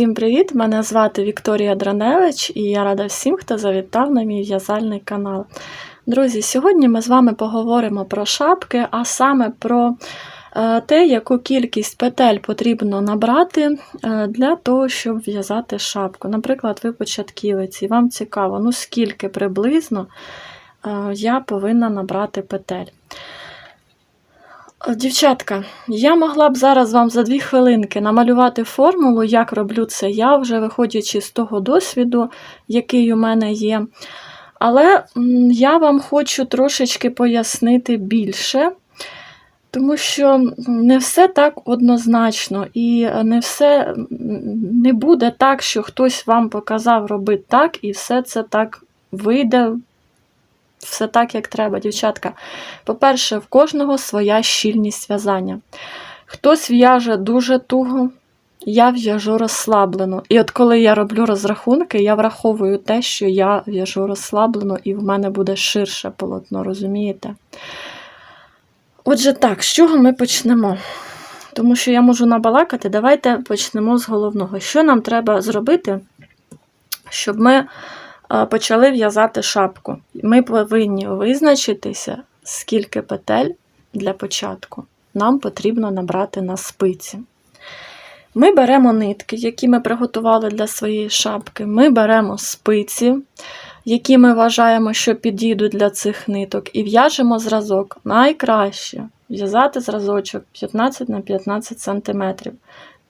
Всім привіт! Мене звати Вікторія Драневич і я рада всім, хто завітав на мій в'язальний канал. Друзі, сьогодні ми з вами поговоримо про шапки, а саме про е, те, яку кількість петель потрібно набрати е, для того, щоб в'язати шапку. Наприклад, ви початківець, і вам цікаво, ну скільки приблизно е, я повинна набрати петель. Е, Дівчатка, я могла б зараз вам за дві хвилинки намалювати формулу, як роблю це я, вже виходячи з того досвіду, який у мене є. Але я вам хочу трошечки пояснити більше, тому що не все так однозначно, і не все не буде так, що хтось вам показав робити так, і все це так вийде. Все так, як треба, дівчатка. По-перше, в кожного своя щільність в'язання. Хтось в'яже дуже туго, я в'яжу розслаблено. І от коли я роблю розрахунки, я враховую те, що я в'яжу розслаблено, і в мене буде ширше полотно, розумієте? Отже, так, з чого ми почнемо? Тому що я можу набалакати, давайте почнемо з головного. Що нам треба зробити, щоб ми почали в'язати шапку? Ми повинні визначитися, скільки петель для початку нам потрібно набрати на спиці. Ми беремо нитки, які ми приготували для своєї шапки. Ми беремо спиці, які ми вважаємо, що підійдуть для цих ниток, і в'яжемо зразок. Найкраще в'язати зразочок 15 на 15 см.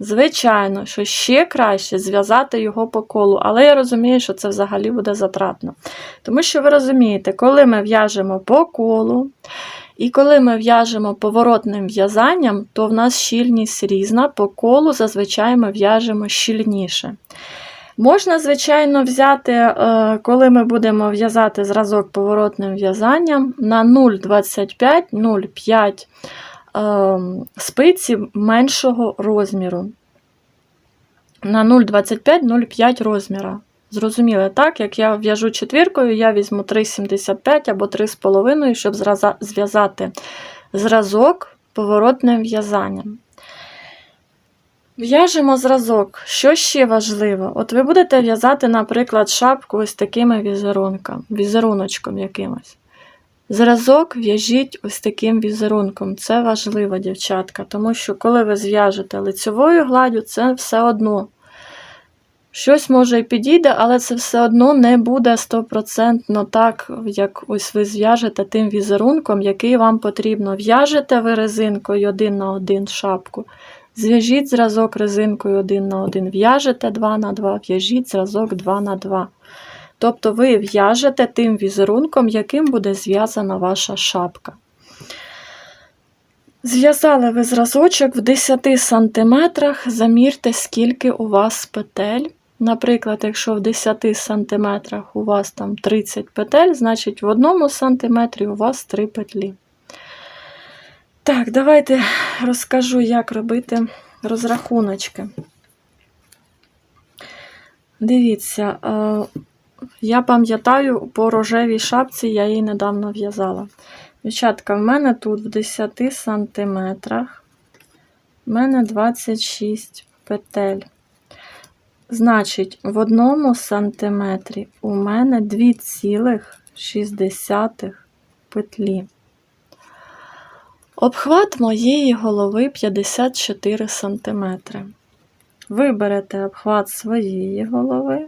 Звичайно, що ще краще зв'язати його по колу, але я розумію, що це взагалі буде затратно. Тому що ви розумієте, коли ми в'яжемо по колу, і коли ми в'яжемо поворотним в'язанням, то в нас щільність різна, по колу зазвичай ми в'яжемо щільніше. Можна, звичайно, взяти, е, коли ми будемо в'язати зразок поворотним в'язанням на 0,25-0,5 е, спиці меншого розміру. На 0,25-0,5 розміра. Зрозуміли, так? Як я в'яжу четвіркою, я візьму 3,75 або 3,5, щоб зв'язати зразок поворотним в'язанням. В'яжемо зразок. Що ще важливо? От ви будете в'язати, наприклад, шапку ось такими візерунком, візеруночком якимось. Зразок в'яжіть ось таким візерунком. Це важливо, дівчатка, тому що коли ви зв'яжете лицевою гладдю, це все одно. Щось може і підійде, але це все одно не буде стопроцентно так, як ось ви зв'яжете тим візерунком, який вам потрібно. В'яжете ви резинкою один на один шапку. Зв'яжіть зразок резинкою один на один. В'яжете 2 на 2, в'яжіть зразок 2 на 2. Тобто ви в'яжете тим візерунком, яким буде зв'язана ваша шапка. Зв'язали ви зразочок в 10 см, замірте, скільки у вас петель. Наприклад, якщо в 10 см у вас там 30 петель, значить в 1 см у вас 3 петлі. Так, давайте розкажу, як робити розрахуночки. Дивіться, е, я пам'ятаю, по рожевій шапці я її недавно в'язала. Дівчатка, в мене тут в 10 сантиметрах, в мене 26 петель. Значить, в одному сантиметрі у мене 2,6 петлі. Обхват моєї голови 54 см. Виберете обхват своєї голови.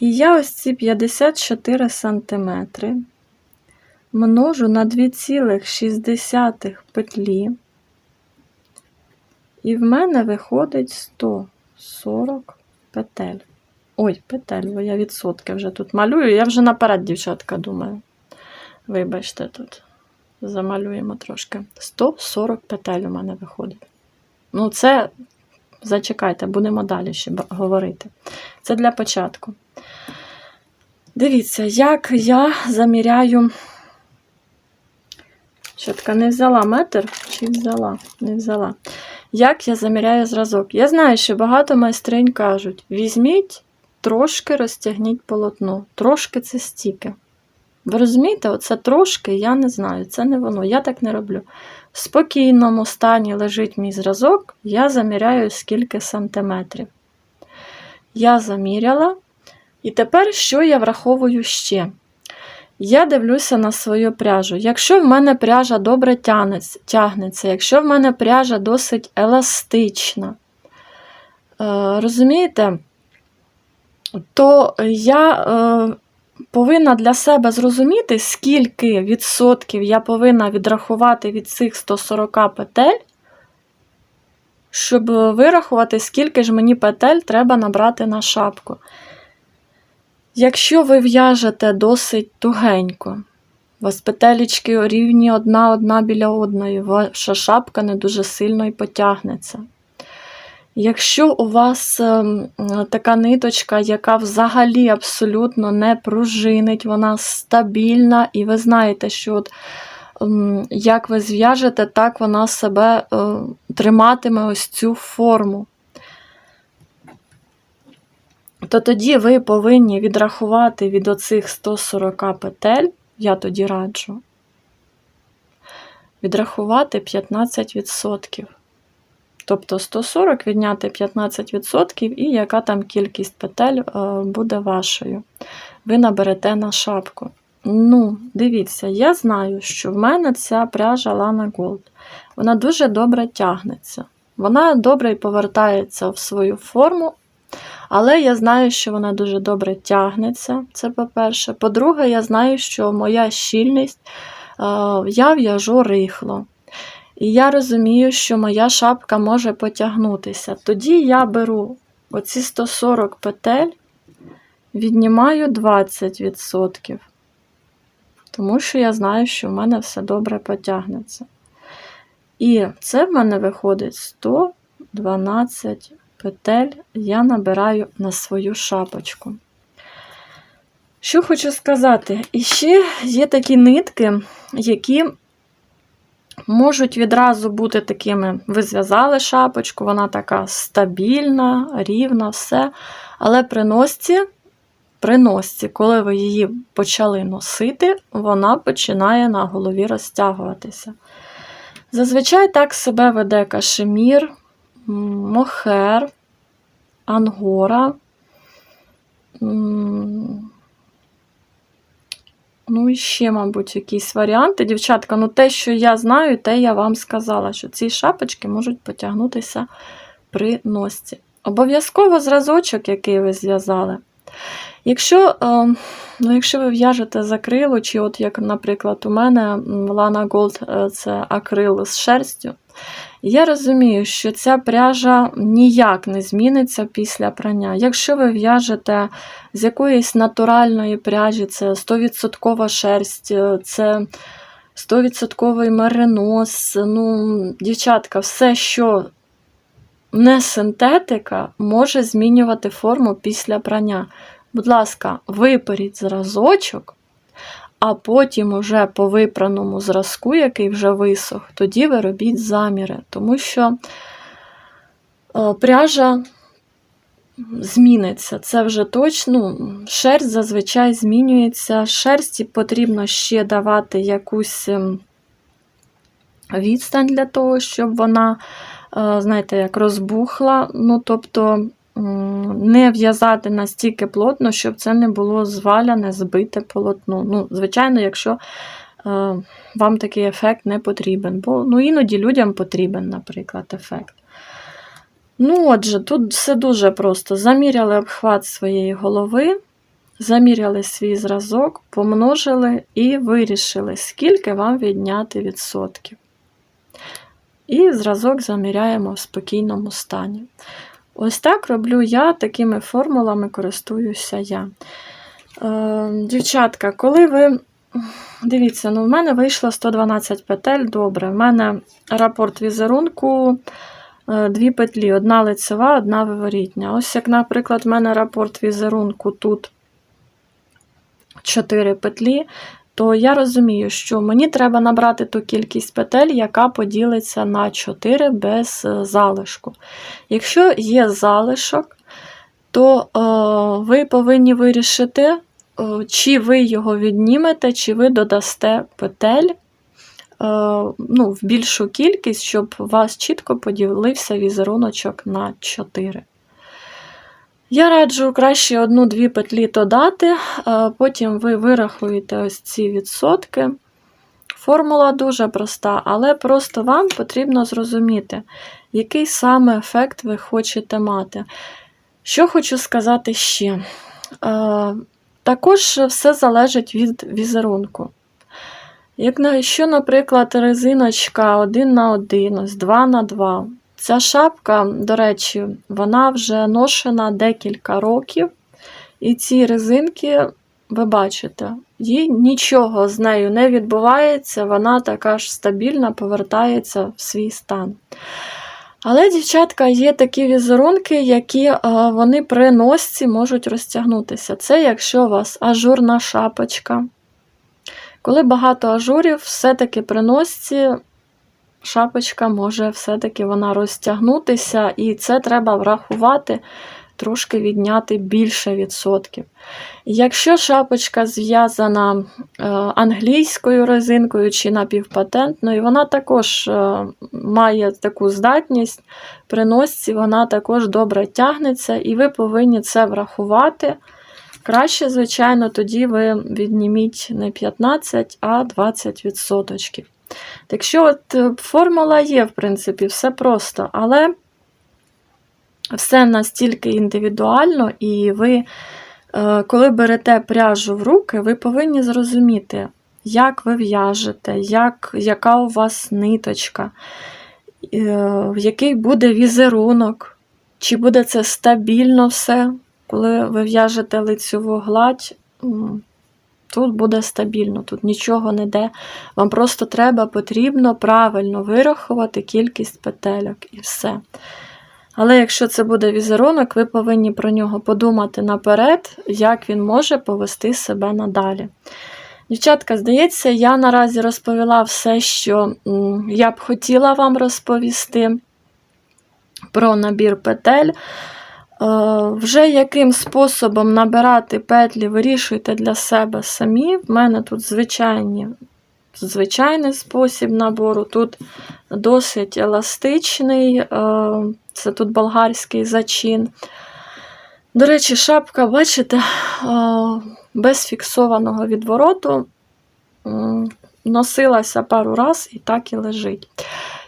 І я ось ці 54 см множу на 2,6 петлі. І в мене виходить 140 петель. Ой, петель, бо я відсотки вже тут малюю. Я вже наперед, дівчатка, думаю. Вибачте, тут замалюємо трошки. 140 петель у мене виходить. Ну, це, зачекайте, будемо далі ще говорити. Це для початку. Дивіться, як я заміряю. Щотка не взяла метр чи взяла? Не взяла. Як я заміряю зразок? Я знаю, що багато майстринь кажуть: візьміть, трошки розтягніть полотно. Трошки це стільки. Ви розумієте, оце трошки, я не знаю, це не воно, я так не роблю. В спокійному стані лежить мій зразок, я заміряю скільки сантиметрів. Я заміряла. І тепер що я враховую ще? Я дивлюся на свою пряжу. Якщо в мене пряжа добре тягнеться, якщо в мене пряжа досить еластична, е, розумієте, то я е, повинна для себе зрозуміти, скільки відсотків я повинна відрахувати від цих 140 петель, щоб вирахувати, скільки ж мені петель треба набрати на шапку. Якщо ви в'яжете досить тугенько, у вас петелечки рівні одна одна біля одної, ваша шапка не дуже сильно і потягнеться. Якщо у вас ем, така ниточка, яка взагалі абсолютно не пружинить, вона стабільна, і ви знаєте, що от, ем, як ви зв'яжете, так вона себе е, триматиме ось цю форму. То тоді ви повинні відрахувати від оцих 140 петель, я тоді раджу, відрахувати 15%. Тобто 140 відняти 15%, і яка там кількість петель е, буде вашою. Ви наберете на шапку. Ну, дивіться, я знаю, що в мене ця пряжа Lana Gold. Вона дуже добре тягнеться. Вона добре і повертається в свою форму. Але я знаю, що вона дуже добре тягнеться. Це по-перше. По-друге, я знаю, що моя щільність я в'яжу рихло. І я розумію, що моя шапка може потягнутися. Тоді я беру оці 140 петель, віднімаю 20%. Тому що я знаю, що в мене все добре потягнеться. І це в мене виходить 112 петель я набираю на свою шапочку. Що хочу сказати, і ще є такі нитки, які можуть відразу бути такими: ви зв'язали шапочку, вона така стабільна, рівна, все. Але при носці, при носці, коли ви її почали носити, вона починає на голові розтягуватися. Зазвичай так себе веде кашемір, мохер, ангора. Ну, і ще, мабуть, якісь варіанти. Дівчатка, ну те, що я знаю, те я вам сказала, що ці шапочки можуть потягнутися при носці. Обов'язково зразочок, який ви зв'язали. Якщо ну, якщо ви в'яжете з акрилу, чи от як, наприклад, у мене Lana Gold е, це акрил з шерстю, я розумію, що ця пряжа ніяк не зміниться після прання. Якщо ви в'яжете з якоїсь натуральної пряжі, це 100% шерсть, це 100% меринос, ну, дівчатка, все, що не синтетика, може змінювати форму після прання. Будь ласка, виперіть зразочок а потім уже по випраному зразку, який вже висох, тоді ви робіть заміри, тому що е, пряжа зміниться. Це вже точно. Ну, шерсть зазвичай змінюється. Шерсті потрібно ще давати якусь ем, відстань для того, щоб вона, знаєте, як розбухла. Ну, тобто, не в'язати настільки плотно, щоб це не було зваляне, збите полотно. Ну, Звичайно, якщо е, вам такий ефект не потрібен, бо ну, іноді людям потрібен, наприклад, ефект. Ну, отже, тут все дуже просто. Заміряли обхват своєї голови, заміряли свій зразок, помножили і вирішили, скільки вам відняти відсотків. І зразок заміряємо в спокійному стані. Ось так роблю я, такими формулами користуюся я. Е, Дівчатка, коли ви. Дивіться, ну в мене вийшло 112 петель, добре. В мене рапорт візерунку, е, дві петлі, одна лицева, одна виворітня. Ось, як, наприклад, в мене рапорт візерунку тут 4 петлі, то я розумію, що мені треба набрати ту кількість петель, яка поділиться на 4 без е, залишку. Якщо є залишок, то е, ви повинні вирішити е, чи ви його віднімете, чи ви додасте петель ну, в більшу кількість, щоб у вас чітко поділився візеруночок на 4. Я раджу краще одну-дві петлі додати, е, потім ви вирахуєте ось ці відсотки. Формула дуже проста, але просто вам потрібно зрозуміти, який саме ефект ви хочете мати. Що хочу сказати ще. Е, Також все залежить від візерунку. Якщо, наприклад, резиночка 1 на 1, ось 2 на 2, ця шапка, до речі, вона вже ношена декілька років, і ці резинки, ви бачите, їй нічого з нею не відбувається, вона така ж стабільна, повертається в свій стан. Але, дівчатка, є такі візерунки, які е, вони при носці можуть розтягнутися. Це якщо у вас ажурна шапочка. Коли багато ажурів, все-таки при носці шапочка може все-таки вона розтягнутися, і це треба врахувати, трошки відняти більше відсотків. Якщо шапочка зв'язана е, англійською резинкою чи напівпатентною, вона також е, має таку здатність при носці, вона також добре тягнеться, і ви повинні це врахувати. Краще, звичайно, тоді ви відніміть не 15, а 20 відсоточків. Так що от е, формула є, в принципі, все просто, але все настільки індивідуально, і ви, е, коли берете пряжу в руки, ви повинні зрозуміти, як ви в'яжете, як, яка у вас ниточка, е, який буде візерунок, чи буде це стабільно все, коли ви в'яжете лицьову гладь. Тут буде стабільно, тут нічого не йде. Вам просто треба, потрібно правильно вирахувати кількість петельок і все. Але якщо це буде візерунок, ви повинні про нього подумати наперед, як він може повести себе надалі. Дівчатка, здається, я наразі розповіла все, що я б хотіла вам розповісти про набір петель. Е, Вже яким способом набирати петлі, вирішуйте для себе самі. В мене тут звичайні, звичайний спосіб набору. Тут досить еластичний, е, це тут болгарський зачин. До речі, шапка, бачите, е, без фіксованого відвороту носилася пару раз і так і лежить.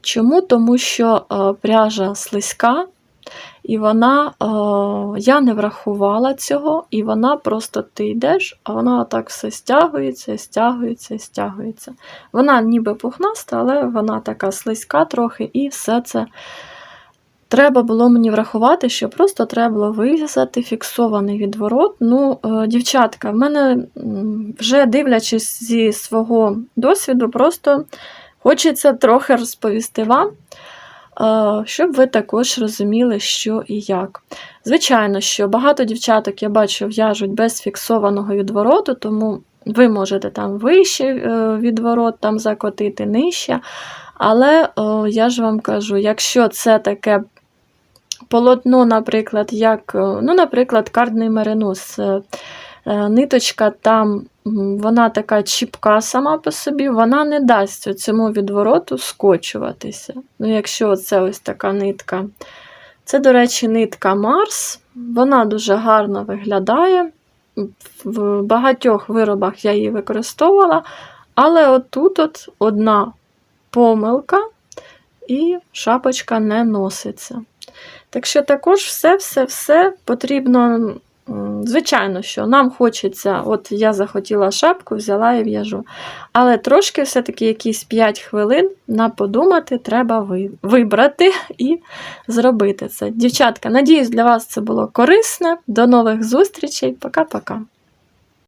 Чому? Тому що пряжа слизька, і вона, е, я не врахувала цього, і вона просто ти йдеш, а вона так все стягується, стягується, стягується. Вона ніби пухнаста, але вона така слизька трохи, і все це треба було мені врахувати, що просто треба було вив'язати фіксований відворот. Ну, е, дівчатка, в мене вже дивлячись зі свого досвіду, просто хочеться трохи розповісти вам. Щоб ви також розуміли, що і як. Звичайно, що багато дівчаток, я бачу, в'яжуть без фіксованого відвороту, тому ви можете там вище е, відворот там закотити, нижче. Але я ж вам кажу, якщо це таке полотно, наприклад, як, е, ну, наприклад, кардний меринос, е, е, ниточка там, вона така чіпка сама по собі, вона не дасть цьому відвороту скочуватися. Ну, якщо це ось така нитка. Це, до речі, нитка Марс. Вона дуже гарно виглядає. В багатьох виробах я її використовувала, але отут от одна помилка, і шапочка не носиться. Так що також все-все-все потрібно. Звичайно, що нам хочеться, от я захотіла шапку, взяла і в'яжу. Але трошки все-таки якісь 5 хвилин на подумати треба вибрати і зробити це. Дівчатка, надіюсь, для вас це було корисне. До нових зустрічей. Пока-пока.